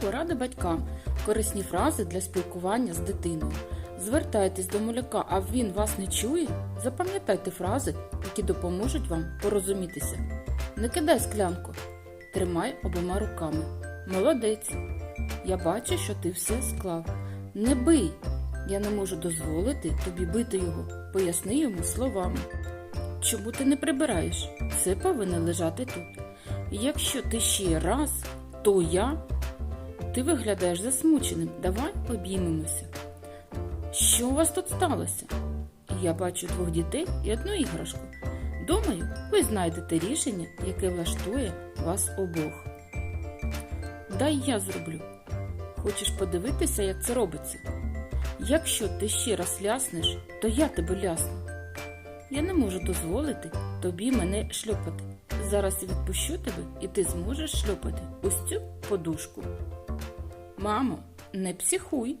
Порада батькам. Корисні фрази для спілкування з дитиною. Звертайтесь до малюка, а він вас не чує. Запам'ятайте фрази, які допоможуть вам порозумітися. Не кидай склянку. Тримай обома руками. Молодець. Я бачу, що ти все склав. Не бий. Я не можу дозволити тобі бити його. Поясни йому словами. Чому ти не прибираєш? Це повинно лежати тут. Якщо ти ще раз, то я. Ти виглядаєш засмученим. Давай обіймемося. Що у вас тут сталося? Я бачу двох дітей і одну іграшку. Думаю, ви знайдете рішення, яке влаштує вас обох. Дай я зроблю. Хочеш подивитися, як це робиться? Якщо ти ще раз ляснеш, то я тебе лясну. Я не можу дозволити тобі мене шльопати. Зараз я відпущу тебе, і ти зможеш шльопати ось цю подушку. Мамо, не психуй.